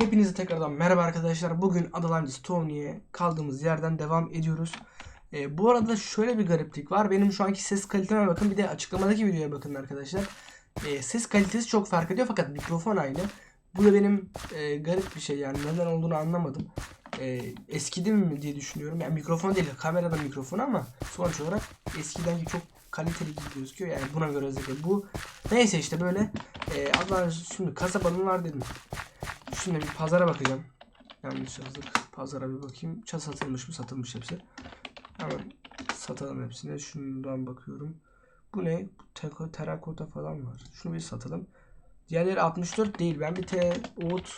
Hepinize tekrardan merhaba arkadaşlar. Bugün Adalantis Tony'ye kaldığımız yerden devam ediyoruz. Ee, bu arada şöyle bir gariplik var. Benim şu anki ses kaliteme bakın. Bir de açıklamadaki videoya bakın arkadaşlar. Ee, ses kalitesi çok fark ediyor fakat mikrofon aynı. Bu da benim e, garip bir şey yani neden olduğunu anlamadım. E, eskidim mi diye düşünüyorum. Yani mikrofon değil kamerada mikrofon ama sonuç olarak eskidenki çok kaliteli gibi gözüküyor. Yani buna göre özellikle bu. Neyse işte böyle. E, Allah şimdi kasabanın var dedim. Şimdi bir pazara bakacağım. Yanlış yazdık. Pazara bir bakayım. Ça satılmış mı? Satılmış hepsi. Hemen satalım hepsini. Şundan bakıyorum. Bu ne? Teko, terakota falan var. Şunu bir satalım. Diğerleri 64 değil. Ben bir T, Oğut,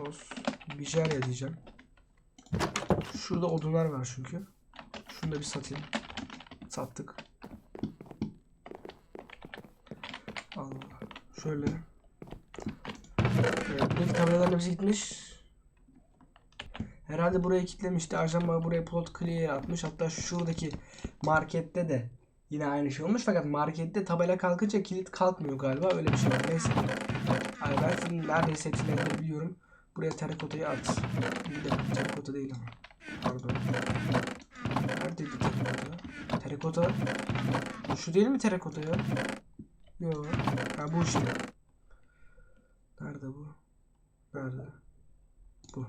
Os, Bijarya diyeceğim. Şurada odunlar var çünkü. Şunu da bir satayım. Sattık. Allah. Şöyle. Evet, tabelaların hepsi gitmiş. Herhalde buraya kilitlemişti. Ajan buraya plot clear atmış. Hatta şuradaki markette de yine aynı şey olmuş. Fakat markette tabela kalkınca kilit kalkmıyor galiba. Öyle bir şey var. Neyse. Hayır ben senin neredeyse hepsini biliyorum. Buraya terakotayı at. Bir de terakota değil ama. Pardon. Neredeydi terakota? Terakota. Şu değil mi terakota ya? Yok. Ha bu işte. Nerede bu? Nerede? Bu.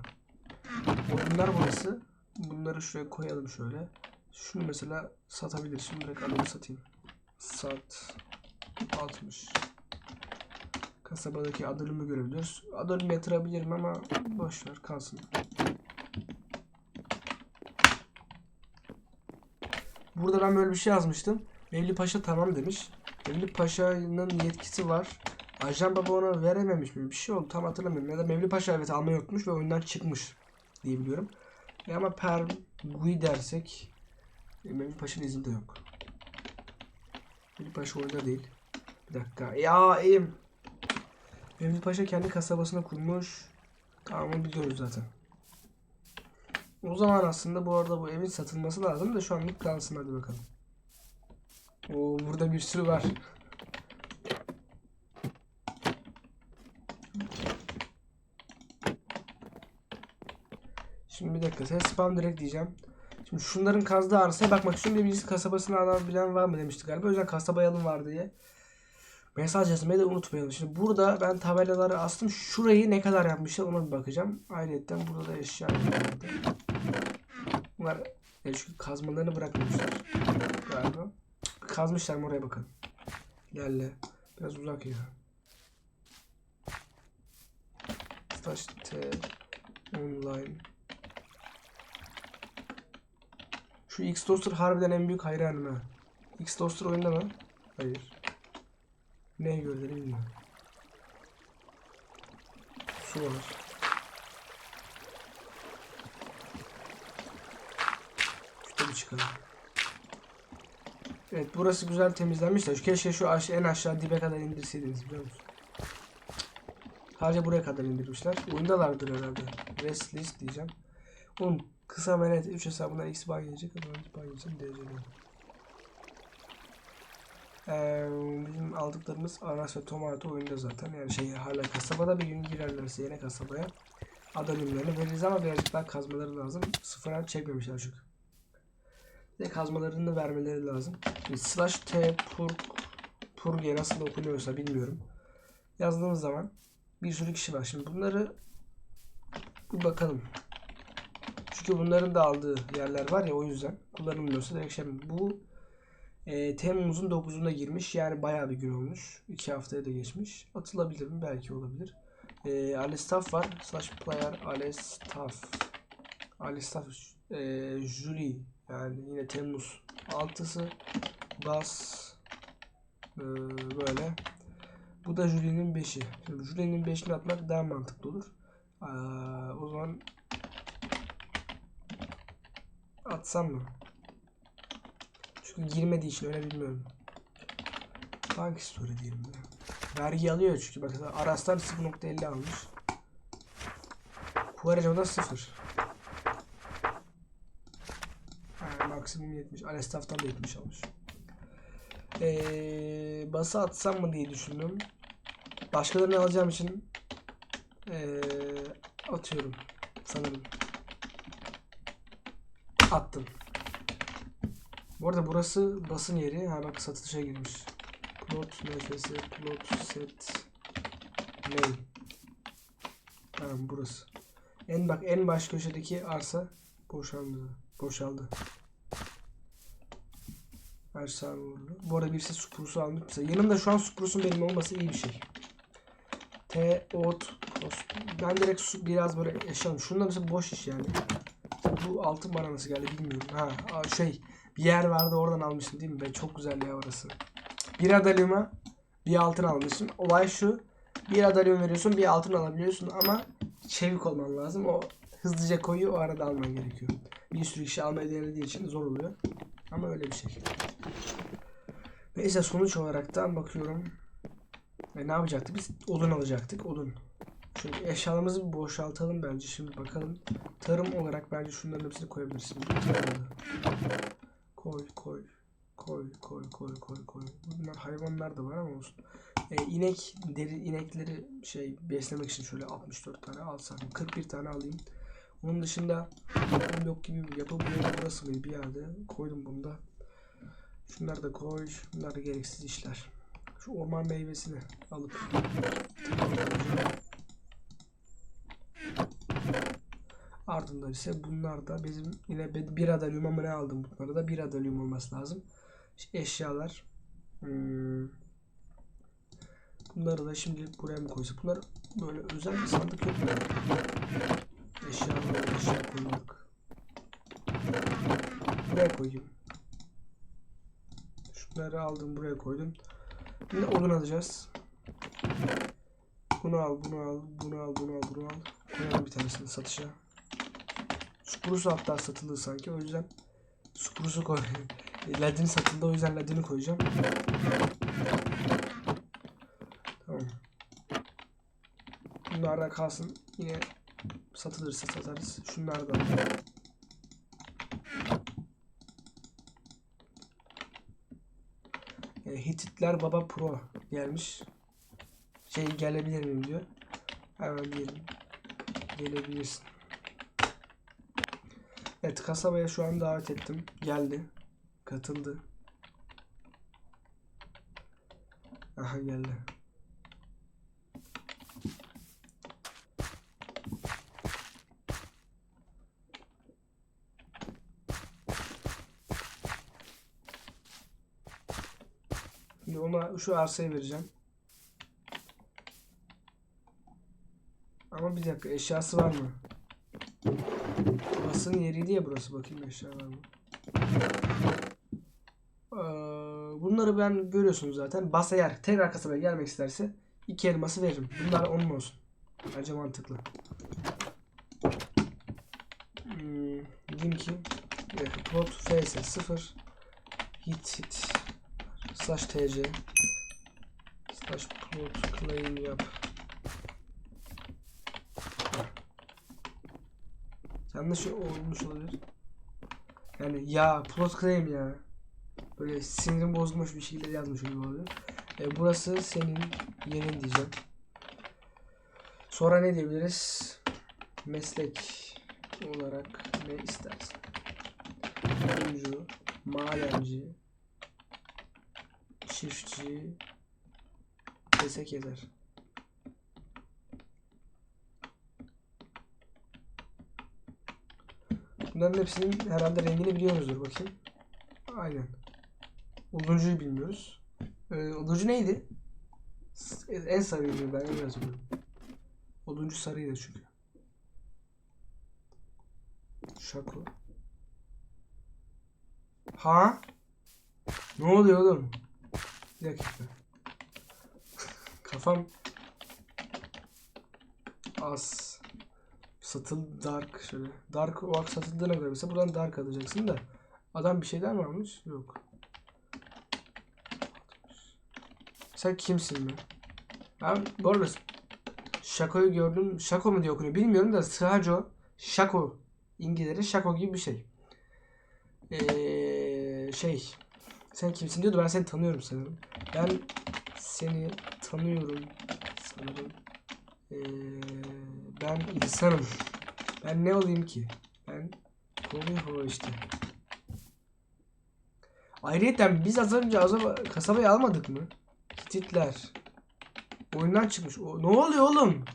Bunlar burası. Bunları şuraya koyalım şöyle. Şunu mesela satabilirsin. Direkt adamı satayım. Sat. 60. Kasabadaki adılımı görebiliyoruz. Adılımı yatırabilirim ama boşver kalsın. Burada ben böyle bir şey yazmıştım. Mevli Paşa tamam demiş. Mevli Paşa'nın yetkisi var. Ajan Baba ona verememiş mi? Bir şey oldu tam hatırlamıyorum. Ya da Mevli Paşa evet almayı unutmuş ve oyundan çıkmış diye biliyorum. E ama per Gui dersek e, Mevli Paşa'nın izni de yok. Mevli Paşa oyunda değil. Bir dakika. Ya elim. Mevli Paşa kendi kasabasını kurmuş. Tamam onu biliyoruz zaten. O zaman aslında bu arada bu evin satılması lazım da şu anlık kalsın hadi bakalım. Oo burada bir sürü var. Şimdi bir dakika sen spam direkt diyeceğim. Şimdi şunların kazdığı arsaya bakmak diye birisi kasabasını alabilen var mı demiştik galiba. O yüzden kasabaya alın var diye. Mesaj yazmayı da unutmayalım. Şimdi burada ben tabelaları astım. Şurayı ne kadar yapmışlar ona bir bakacağım. Ayrıca burada da eşya. Bunlar çünkü kazmalarını bırakmamışlar. Galiba. Kazmışlar mı oraya bakın. Yerle. Biraz uzak ya. Slash T online. Şu X-Toaster harbiden en büyük hayranım ha. X-Toaster oyunda mı? Hayır. Ne gördüğünü bilmiyorum. Su var. Bir çıkalım. Evet burası güzel temizlenmiş de keşke şu aş en aşağı dibe kadar indirseydiniz biliyor musun? Sadece buraya kadar indirmişler. Oyundalardır herhalde. Rest list diyeceğim. Oğlum kısa menet 3 hesabına x gelecek. Adamcı bay gelecek. DC'de. Ee, bizim aldıklarımız ananas ve tomato oyunda zaten. Yani şey hala kasabada bir gün girerlerse yine kasabaya adalimlerini veririz ama birazcık daha kazmaları lazım. Sıfıra çekmemişler çünkü. De kazmalarını vermeleri lazım. Bir slash t purg purge nasıl okunuyorsa bilmiyorum. Yazdığımız zaman bir sürü kişi var. Şimdi bunları bir bakalım. Çünkü bunların da aldığı yerler var ya o yüzden kullanılmıyorsa direkt şey bu e, Temmuz'un 9'unda girmiş. Yani bayağı bir gün olmuş. 2 haftaya da geçmiş. Atılabilir mi? Belki olabilir. E, Alistaf var. Slash player Alistaf. Alistaf e, Julie yani yine Temmuz 6'sı Bas e, böyle. Bu da Julie'nin 5'i. Şimdi Julie'nin 5'ini atmak daha mantıklı olur. Aa, o zaman atsam mı? Çünkü girmediği için öyle bilmiyorum. Bank story diyelim ya. Vergi alıyor çünkü bak Aras'tan 0.50 almış. Quaresma'da 0. Ha, maksimum 70. Alestaf'tan da 70 almış. Ee, bası atsam mı diye düşündüm. Başkalarını alacağım için ee, atıyorum. Sanırım. Attım. Bu arada burası basın yeri. Ha bak satışa girmiş. Plot nefes plot set name. Tamam burası. En bak en baş köşedeki arsa boşaldı. Boşaldı. Ersan Uğurlu. Bu arada birisi Spruce'u almış. Mesela yanımda şu an Spruce'un benim olması iyi bir şey. T, ot. Ben direkt su, biraz böyle eşyalarım. Şunda mesela boş iş yani. Bu altın bana nasıl geldi bilmiyorum. Ha şey bir yer vardı oradan almıştım değil mi? Be, çok güzel ya orası. Bir adalyuma bir altın almışım. Olay şu. Bir adalyum veriyorsun bir altın alabiliyorsun ama çevik olman lazım. O hızlıca koyuyor o arada alman gerekiyor. Bir sürü kişi almayı denediği için zor oluyor. Ama öyle bir şey. Neyse sonuç olaraktan bakıyorum. E, ne yapacaktık? Biz odun alacaktık. Odun. Şimdi eşyalarımızı bir boşaltalım bence. Şimdi bakalım. Tarım olarak bence şunların hepsini koyabilirsin. Koy koy. Koy koy koy koy koy. Bunlar hayvanlar da var ama olsun. E, inek deri inekleri şey beslemek için şöyle 64 tane alsam 41 tane alayım. Onun dışında yok gibi bir buraya burası mıydı bir yerde koydum bunu da. Şunları da koy. Bunlar da gereksiz işler. Şu orman meyvesini alıp Ardından ise bunlar da bizim yine bir adalyum ama ne aldım bunları da bir adalyum olması lazım. İşte eşyalar. Hmm. Bunları da şimdi buraya mı koysak? Bunlar böyle özel bir sandık yok? Eşya koymak. Buraya koyayım. Şunları aldım buraya koydum. Şimdi odun alacağız. Bunu al, bunu al, bunu al, bunu al, bunu al. Koyalım bir tanesini satışa. Spruce hatta satıldı sanki o yüzden Spruce'u koy. Ladin satıldı o yüzden Ladin'i koyacağım. Tamam. Bunlar da kalsın. Yine satılırsa satarız. Şunlar da. E, Hititler Baba Pro gelmiş. Şey gelebilir miyim diyor. Hemen diyelim. Gelebilirsin. Evet kasabaya şu an davet ettim. Geldi. Katıldı. Aha geldi. Şimdi ona şu arsayı vereceğim. Ama bir dakika eşyası var mı? Basın yeriydi ya burası. Bakayım eşya var mı? Ee, bunları ben görüyorsunuz zaten. Bas eğer tekrar kasabaya gelmek isterse iki elması veririm. Bunlar onun olsun. Bence mantıklı. Hmm, ki bir dakika, plot fs 0 hit hit slash tc slash plot claim yap Yanlış olmuş olabilir. Yani ya plot claim ya. Böyle sinirim bozulmuş bir şekilde yazmış gibi oluyor. E, burası senin yerin diyeceğim. Sonra ne diyebiliriz? Meslek olarak ne istersin? Oyuncu, madenci, çiftçi, desek yeter. Bunların hepsinin herhalde rengini biliyoruzdur bakayım. Aynen. Oduncuyu bilmiyoruz. Ee, oduncu neydi? En sarıydı ben öyle hatırlıyorum. Oduncu sarıydı çünkü. Şako. Ha? Ne oluyor oğlum? Bir dakika. Kafam az. Satıl dark şöyle. Dark olarak satıldığına göre mesela buradan dark alacaksın da adam bir şeyler mi almış? Yok. Sen kimsin be? Ben bu arada Şako'yu gördüm. Şako mu diye okunuyor bilmiyorum da Sahajo Şako İngilizce Şako gibi bir şey. Ee, şey sen kimsin diyordu ben seni tanıyorum sanırım. Ben seni tanıyorum sanırım. Ee, ben insanım. Ben ne olayım ki? Ben Komiho işte. Ayrıca biz az önce kasabayı almadık mı? Hititler. Oyundan çıkmış. O, ne oluyor oğlum?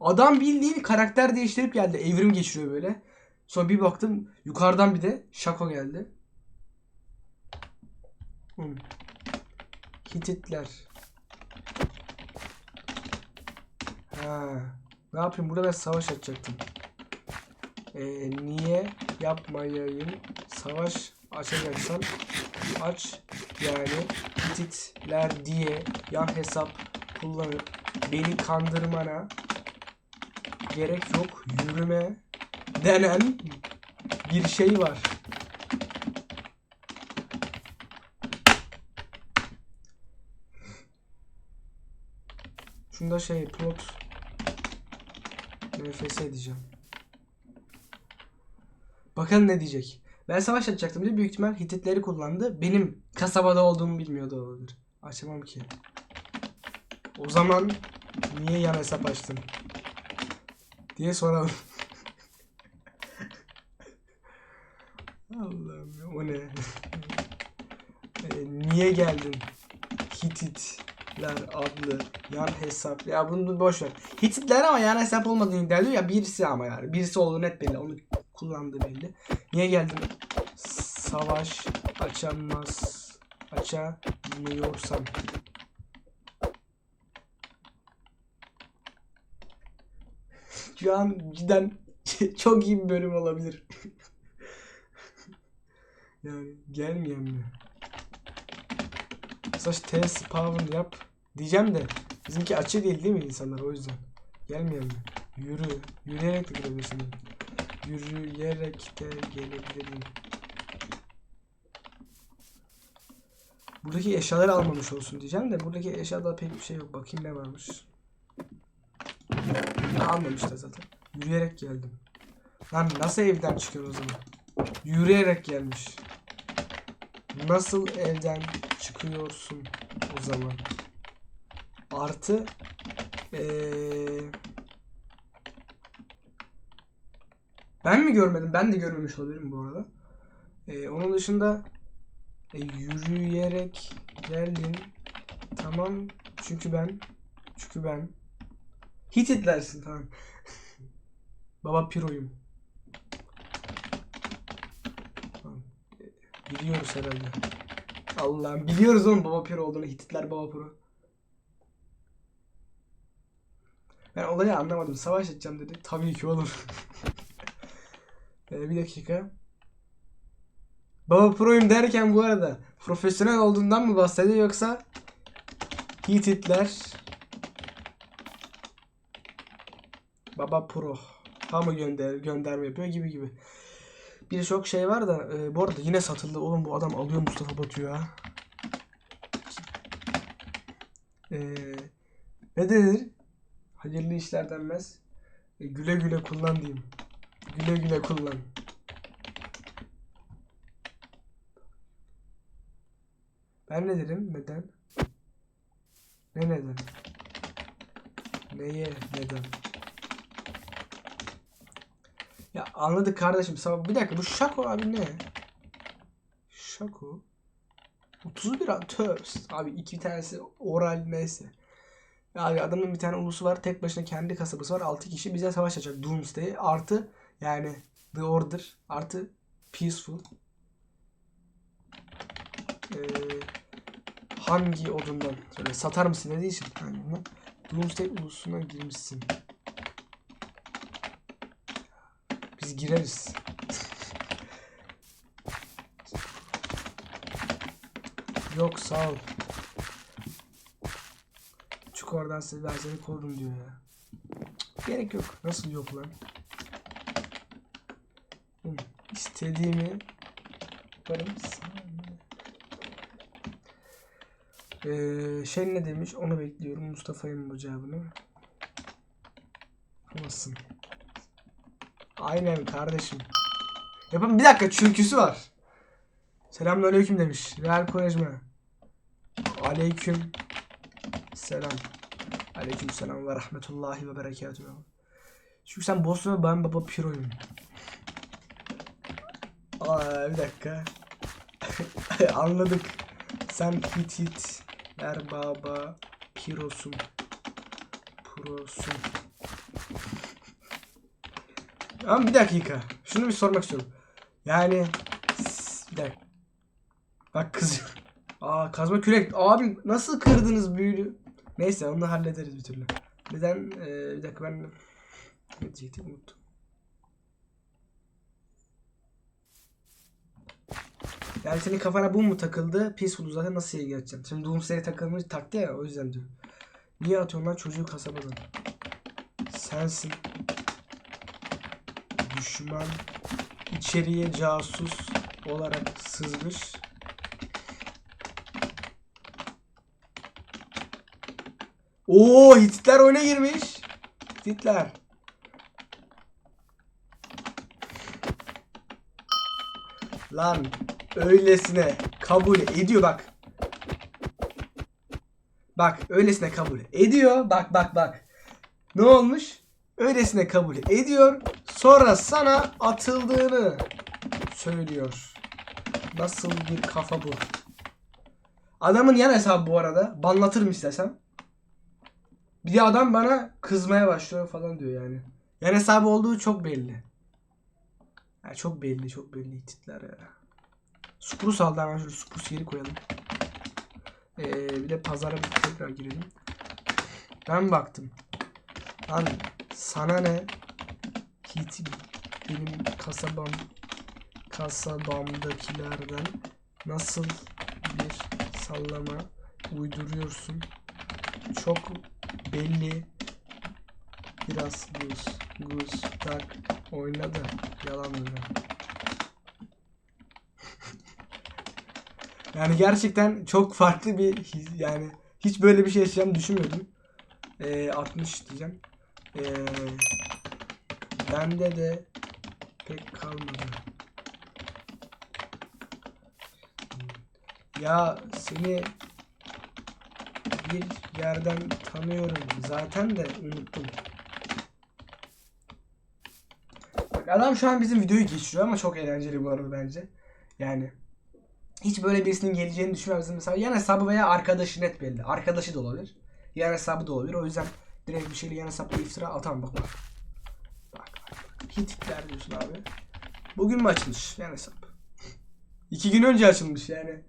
Adam bildiğin karakter değiştirip geldi. Evrim geçiriyor böyle. Sonra bir baktım yukarıdan bir de Şako geldi. Hmm. Hititler. Ne yapayım? Burada ben savaş açacaktım. Ee, niye yapmayayım? Savaş açacaksan aç yani Hititler diye yan hesap kullanıp beni kandırmana gerek yok. Yürüme denen bir şey var. Şunda şey plot nefes edeceğim. Bakalım ne diyecek. Ben savaş açacaktım diye büyük ihtimal Hititleri kullandı. Benim kasabada olduğumu bilmiyordu olabilir. Açamam ki. O zaman niye yan hesap açtın? Diye soralım. Allah'ım o ne? E, niye geldin? Adlı yan hesap. Ya bunu boş ver. Hititler ama yan hesap olmadığını iddia ediyor ya birisi ama yani. Birisi olduğu net belli. Onu kullandığı belli. Niye geldin? Savaş açamaz. Açamıyorsam. Şu an cidden çok iyi bir bölüm olabilir. yani gelmeyen mi? Saç T spawn yap diyeceğim de bizimki açı değil değil mi insanlar o yüzden. Gelmeyen mi? Yürü. Yürüyerek de girebilirsin. Yürüyerek de gelebilirim. Buradaki eşyaları almamış olsun diyeceğim de buradaki eşyada pek bir şey yok. Bakayım ne varmış. Almamış da zaten. Yürüyerek geldim. Lan nasıl evden çıkıyor o zaman? Yürüyerek gelmiş. Nasıl evden çıkıyorsun o zaman? Artı ee, ben mi görmedim? Ben de görmemiş olabilirim bu arada. Ee, onun dışında e, yürüyerek geldin. Tamam. Çünkü ben çünkü ben Hititlersin tamam. Baba Piro'yum. Tamam. Biliyoruz herhalde. Allah'ım biliyoruz oğlum Baba Piro olduğunu. Hititler Baba Piro. Ben olayı anlamadım. Savaş edeceğim dedi. Tabii ki olur. Ee, bir dakika. Baba Pro'yum derken bu arada profesyonel olduğundan mı bahsediyor yoksa Hititler Baba Pro ha mı gönder gönderme yapıyor gibi gibi. Birçok şey var da e, bu arada yine satıldı. Oğlum bu adam alıyor Mustafa Batu ya. E, ne denir? Hayırlı işler denmez. E, güle güle kullan diyeyim. Güle güle kullan. Ben ne derim? Neden? Ne neden? Neye neden? Ya anladık kardeşim. Sabah bir dakika bu Şako abi ne? Şako 31 abi törs. Abi iki tanesi oral neyse. Abi adamın bir tane ulusu var. Tek başına kendi kasabası var. 6 kişi bize savaş açacak. Doomsday. Artı yani The Order. Artı Peaceful. Ee, hangi odundan? Söyle satar mısın dediği için. Yani Doomsday ulusuna girmişsin. Biz gireriz. Yok sağ ol. Oradan size ben seni korurum diyor ya. Gerek yok. Nasıl yok lan? İstediğimi yaparım. Ee, şey ne demiş onu bekliyorum. Mustafa'nın bu cevabını. Nasılsın? Aynen kardeşim. Yapın bir dakika çünküsü var. Selamünaleyküm demiş. Real Koyacma. Aleyküm selam. Aleykümselam ve rahmetullahi ve berekatuhu. Çünkü sen boss ve ben baba piroyum. Aa bir dakika. Anladık. Sen hit hit. Ver baba pirosun. Prosun. Ama bir dakika. Şunu bir sormak istiyorum. Yani bir dakika. Bak kızıyorum. Aa kazma kürek. Abi nasıl kırdınız büyülü? Neyse onu hallederiz bir türlü. Neden? Ee, bir dakika ben ne diyecektim unuttum. Yani senin kafana bu mu takıldı? Peaceful'u zaten nasıl iyi geçeceğim? Şimdi Doomsday takılmış taktı ya o yüzden diyorum. Niye atıyorsun lan çocuğu kasabadan? Sensin. Düşman içeriye casus olarak sızmış. Oo Hititler oyuna girmiş. Hititler. Lan öylesine kabul ediyor bak. Bak öylesine kabul ediyor. Bak bak bak. Ne olmuş? Öylesine kabul ediyor. Sonra sana atıldığını söylüyor. Nasıl bir kafa bu? Adamın yan hesabı bu arada. Banlatırım istesem. Bir de adam bana kızmaya başlıyor falan diyor yani. Yan hesabı olduğu çok belli. Ya çok belli, çok belli titler ya. Spruce aldı hemen şöyle Spruce geri koyalım. Ee, bir de pazara tekrar girelim. Ben baktım. Lan sana ne? Hit benim kasabam kasabamdakilerden nasıl bir sallama uyduruyorsun? Çok belli. Biraz Goose, Goose, Duck oynadı. Yalan öyle. Yani gerçekten çok farklı bir yani hiç böyle bir şey yaşayacağımı düşünmüyordum. Ee, 60 diyeceğim. Ee, bende de pek kalmadı. Ya seni bir yerden tanıyorum zaten de unuttum. Bak adam şu an bizim videoyu geçiriyor ama çok eğlenceli bu arada bence. Yani hiç böyle birisinin geleceğini düşünmezdim. Mesela yan hesabı veya arkadaşı net belli. Arkadaşı da olabilir. Yan hesabı da olabilir. O yüzden direkt bir şeyle yan hesapla iftira atamam bak bak. Bak bak diyorsun abi. Bugün mü açılmış yan hesap? İki gün önce açılmış yani.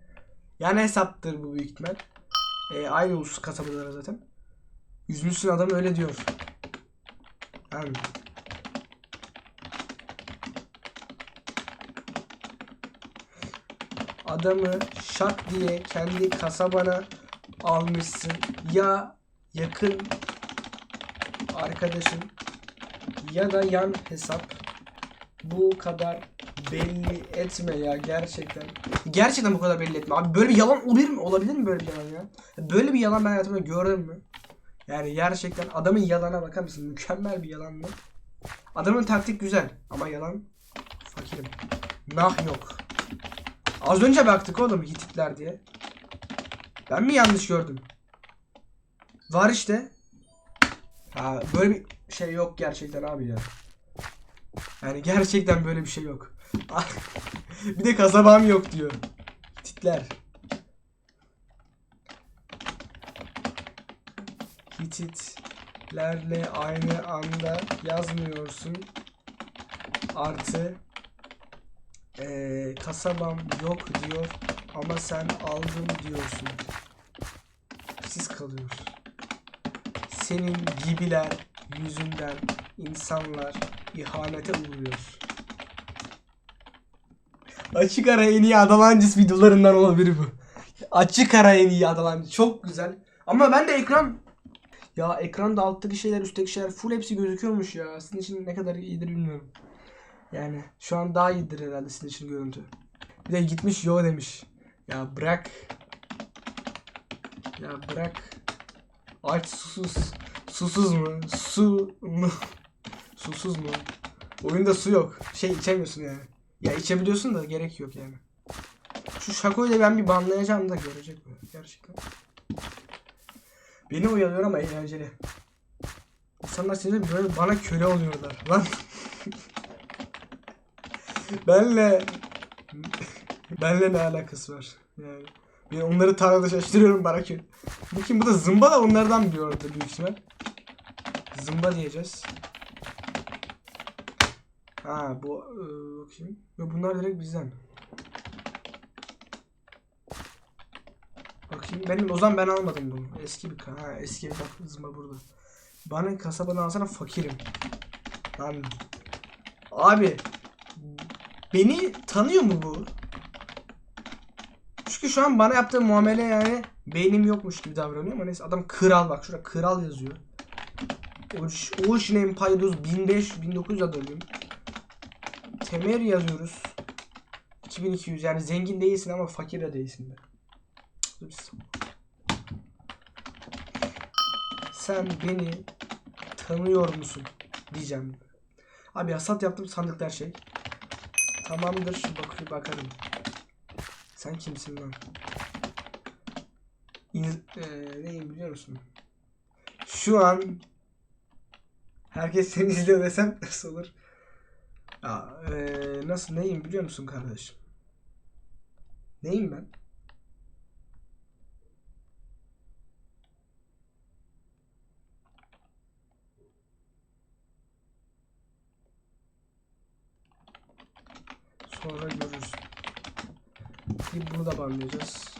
Yan hesaptır bu büyük ihtimal. Ee, aynı ulus kasabalara zaten. Yüzmüşsün adam öyle diyor. Yani. Adamı şak diye kendi kasabana almışsın. Ya yakın arkadaşın ya da yan hesap bu kadar belli etme ya gerçekten. Gerçekten bu kadar belli etme. Abi böyle bir yalan olabilir mi? Olabilir mi böyle bir yalan ya? Böyle bir yalan ben hayatımda gördüm mü? Yani gerçekten adamın yalana bakar mısın? Mükemmel bir yalan mı? Adamın taktik güzel ama yalan fakirim. Nah yok. Az önce baktık oğlum Hititler diye. Ben mi yanlış gördüm? Var işte. Ha, böyle bir şey yok gerçekten abi ya. Yani gerçekten böyle bir şey yok. bir de kasabam yok diyor. Hititler. Hititlerle aynı anda yazmıyorsun. Artı eee, kasabam yok diyor ama sen aldın diyorsun. Siz kalıyor. Senin gibiler yüzünden insanlar ihanete uğruyor. Açık ara en iyi Adalantis videolarından olabilir bu. Açık ara en iyi Adalantis. Çok güzel. Ama ben de ekran... Ya ekranda alttaki şeyler üstteki şeyler full hepsi gözüküyormuş ya. Sizin için ne kadar iyidir bilmiyorum. Yani şu an daha iyidir herhalde sizin için görüntü. Bir de gitmiş yo demiş. Ya bırak. Ya bırak. Aç susuz. Susuz mu? Su mu? Susuz mu? Oyunda su yok. Şey içemiyorsun yani. Ya içebiliyorsun da gerek yok yani. Şu şakoyu da ben bir banlayacağım da görecek mi? Gerçekten. Beni uyarıyor ama eğlenceli. İnsanlar şimdi böyle bana köle oluyorlar. Lan. benle benle ne alakası var? Yani ben onları tarlada şaşırıyorum bana köle. Bu kim? Bu da zımba da onlardan biri orada büyük ihtimal. Zımba diyeceğiz. Ha bu ıı, bakayım. Yo, bunlar direkt bizden. Bakayım. Benim o zaman ben almadım bunu. Eski bir ha, eski bir zımba burada. Bana kasabadan alsana fakirim. Lan. Abi beni tanıyor mu bu? Çünkü şu an bana yaptığı muamele yani beynim yokmuş gibi davranıyor ama neyse adam kral bak şurada kral yazıyor. Ocean Empire 1500 1900 alıyorum. Temer yazıyoruz. 2200 yani zengin değilsin ama fakir de değilsin be. Sen beni tanıyor musun diyeceğim. Abi hasat yaptım sandıklar şey. Tamamdır bak bakarım. Sen kimsin lan? İn, eee, neyim biliyor musun? Şu an herkes seni izliyor desem nasıl olur? Ya, eee, nasıl neyim biliyor musun kardeşim? Neyim ben? Sonra görürüz. Bir bunu da banlayacağız.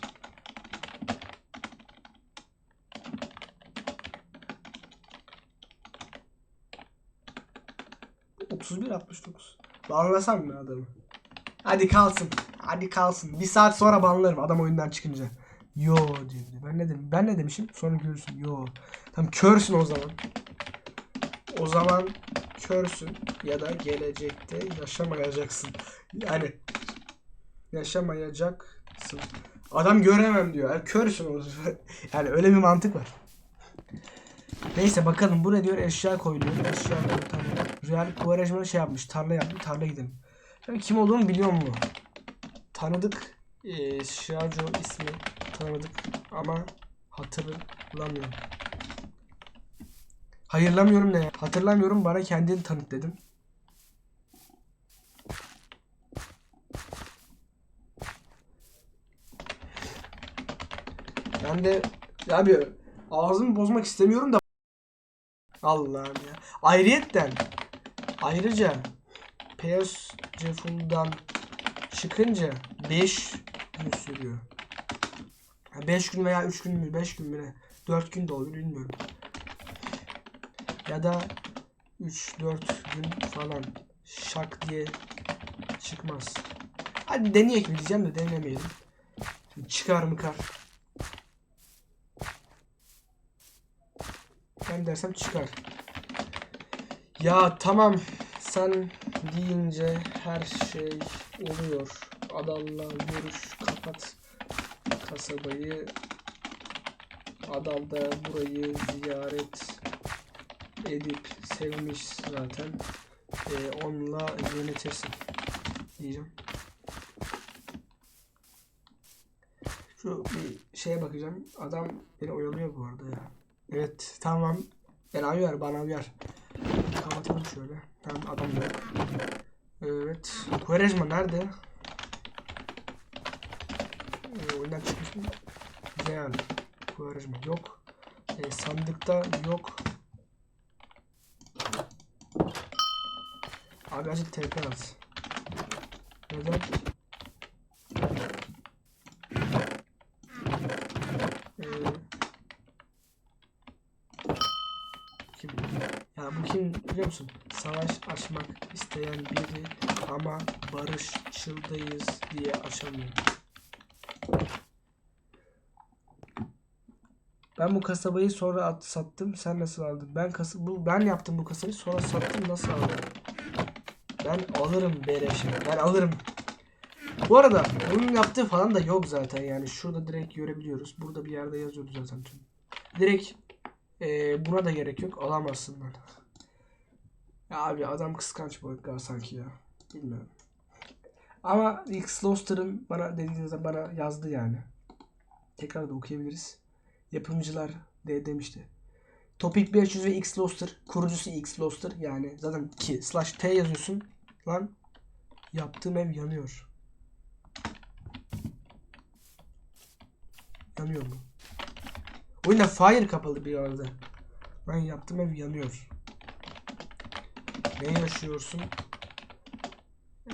Bu 31 69. Banlasam mı adamı? Hadi kalsın. Hadi kalsın. Bir saat sonra banlarım adam oyundan çıkınca. Yo diyor. Ben ne dedim? Ben ne demişim? Sonra görürsün. Yo. Tamam körsün o zaman. O zaman körsün ya da gelecekte yaşamayacaksın. Yani yaşamayacaksın. Adam göremem diyor. Yani körsün o zaman. Yani öyle bir mantık var. Neyse bakalım bu ne diyor? Eşya koyuluyor. Eşya koyuluyor. Tamam. Real Quaresma şey yapmış. Tarla yapmış. Tarla gidelim. Ben kim olduğumu biliyor mu? Tanıdık. Ee, Şajo ismi tanıdık ama hatırlamıyorum. Hayırlamıyorum ne? ya? Hatırlamıyorum bana kendini tanıt dedim. Ben de abi ağzımı bozmak istemiyorum da Allah'ım ya. Ayrıyetten ayrıca PS Full'dan çıkınca 5 gün sürüyor. 5 gün veya 3 gün mü 5 gün mü ne? 4 gün de olur bilmiyorum. Ya da 3-4 gün falan şak diye çıkmaz. Hadi deneyek mi diyeceğim de denemeyelim. Çıkar mı kar? Ben dersem çıkar. Ya tamam sen deyince her şey oluyor. Adamla görüş kapat kasabayı. Adam da burayı ziyaret edip sevmiş zaten. Ee, onunla yönetirsin diyeceğim. Şu bir şeye bakacağım. Adam beni oyalıyor bu arada ya. Evet tamam. Bana uyar bana uyar. Kapatalım şöyle. Tamam adam da. yok. Evet. Quaresma nerede? Ee, oyundan çıkmış mı? Real. Quaresma yok. Ee, sandıkta yok. Abi azıcık TP at. Neden? Ee, kim? Ya bu kim biliyor musun? Savaş açmak isteyen biri ama barışçıldayız diye aşamıyor. Ben bu kasabayı sonra at, sattım. Sen nasıl aldın? Ben kasa bu ben yaptım bu kasabayı sonra sattım. Nasıl aldın? Ben alırım beleşe. Ben alırım. Bu arada onun yaptığı falan da yok zaten yani. Şurada direkt görebiliyoruz. Burada bir yerde yazıyordu zaten tüm. Direkt e, buna da gerek yok. Alamazsın lan. Ya abi adam kıskanç Edgar sanki ya. Bilmiyorum. Ama X Loster'ın bana dediğinizde bana yazdı yani. Tekrar da okuyabiliriz. Yapımcılar D demişti. Topic 500 ve X. Kurucusu X. Yani zaten ki slash T yazıyorsun. Lan yaptığım ev yanıyor. Yanıyor mu? Oyunda fire kapalı bir arada. Ben yaptığım ev yanıyor. Ne yaşıyorsun?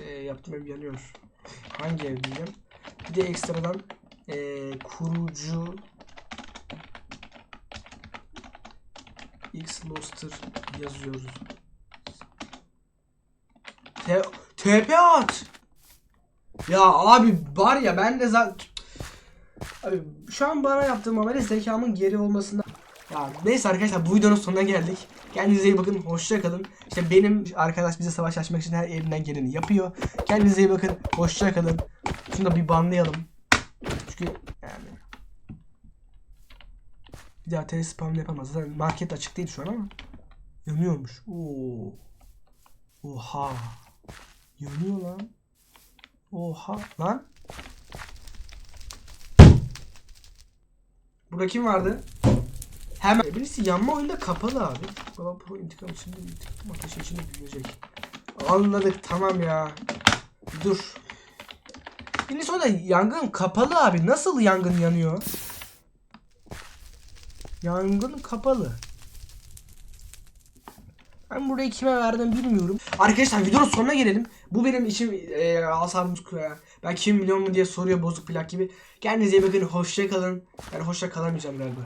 Ee, yaptığım ev yanıyor. Hangi ev diyeceğim? Bir de ekstradan ee, kurucu X Loster yazıyoruz. T TP at. Ya abi var ya ben de zaten Abi şu an bana yaptığım amele zekamın geri olmasından ya neyse arkadaşlar bu videonun sonuna geldik. Kendinize iyi bakın. Hoşça kalın. İşte benim arkadaş bize savaş açmak için her elinden geleni yapıyor. Kendinize iyi bakın. Hoşça kalın. Şunu da bir banlayalım. Çünkü yani bir daha tele spam yapamaz. Zaten market açık değil şu an ama yanıyormuş. Oo. Oha. Yanıyor lan. Oha lan. Burada kim vardı? Hemen. Birisi yanma oyunda kapalı abi. Baba pro intikam içinde intikam ateşi içinde büyüyecek. Anladık tamam ya. Dur. Birisi orada yangın kapalı abi. Nasıl yangın yanıyor? Yangın kapalı. Ben burayı kime verdim bilmiyorum. Arkadaşlar videonun sonuna gelelim. Bu benim için e, hasarımız ya. Ben kim milyon mu diye soruyor bozuk plak gibi. Kendinize iyi bakın. Hoşça kalın. Yani hoşça kalamayacağım galiba.